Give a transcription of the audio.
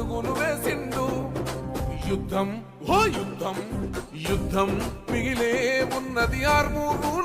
గుణముతో వేసిండు. యుద్ధం ఓ యుద్ధం యుద్ధం మిగిలే ఉన్నది ఆర్మూరు.